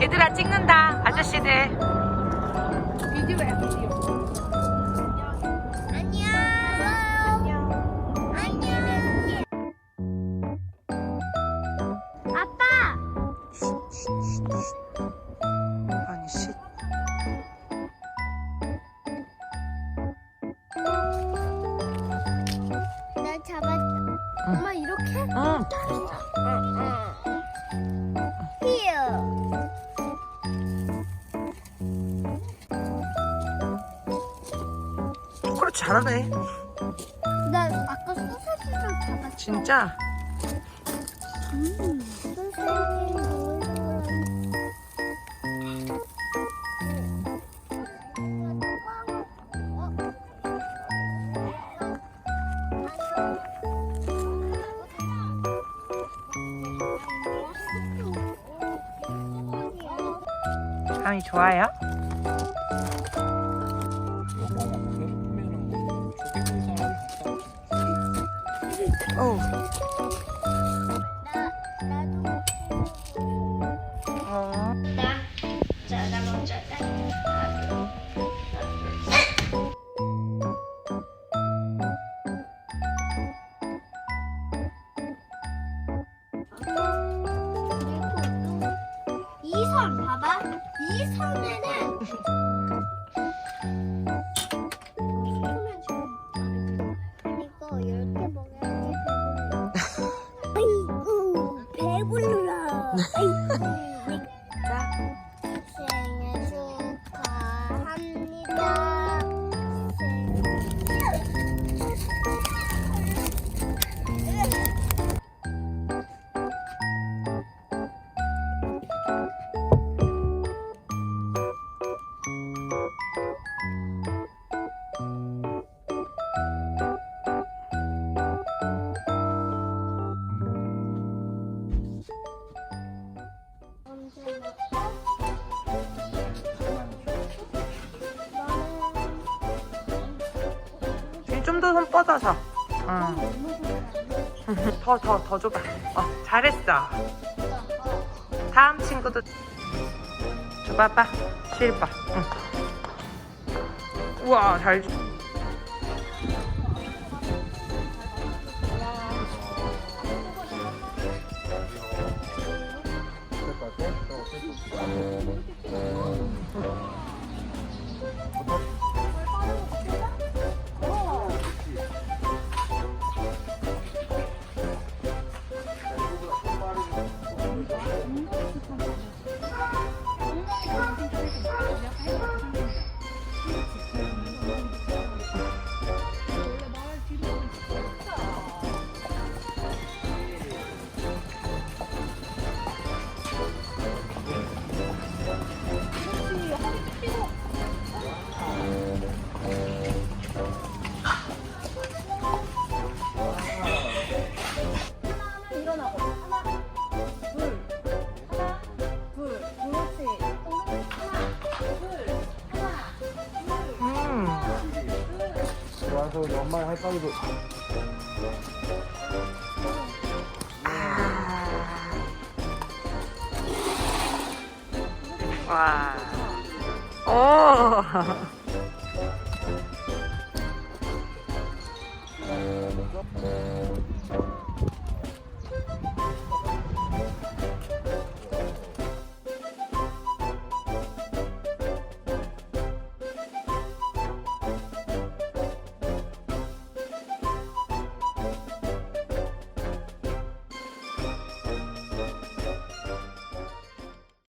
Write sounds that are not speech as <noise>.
얘들아 찍는다 아저씨들 비디오야 비디오. 안녕. 안녕. 아빠. 아니 씨나 잡았어. 엄마 이렇게? 응. 잘하네 나 아까 소세지를 잡았어. 진짜 음, 소세지. 감이 좋아요? 어. 먼저 이선 봐봐 이 선에는 哎，你走 손 뻗어서 응. 더더 더 줘봐 어 잘했어 다음 친구도 줘봐봐 실봐 응. 우와 잘 줘. 와서 우리 엄마 할빵도 와. 오. <laughs> <laughs>